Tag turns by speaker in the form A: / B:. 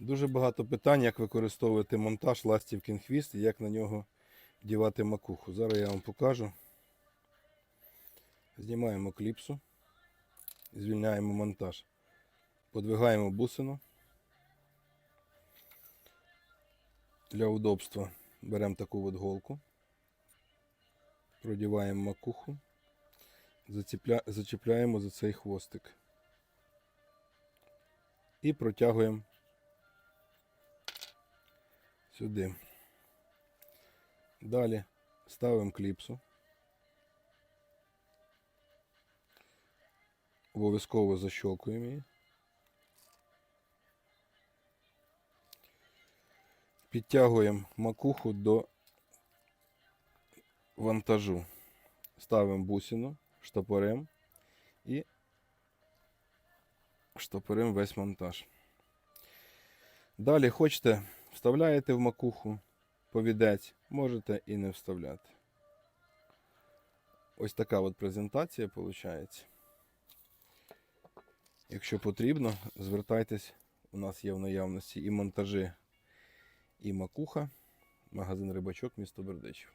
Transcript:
A: Дуже багато питань, як використовувати монтаж ластівкин хвіст і як на нього дівати макуху. Зараз я вам покажу. Знімаємо кліпсу, звільняємо монтаж. Подвигаємо бусину. Для удобства беремо таку от голку, продіваємо макуху, зачіпляємо за цей хвостик і протягуємо сюди. Далі ставимо кліпсу. Обов'язково защолкуємо її. Підтягуємо макуху до вантажу. Ставимо бусину, штопорем і штопорем весь монтаж. Далі хочете, вставляєте в макуху повідець, можете і не вставляти. Ось така от презентація виходить. Якщо потрібно, звертайтесь. У нас є в наявності і монтажі, і макуха. Магазин Рибачок, місто Бердичів.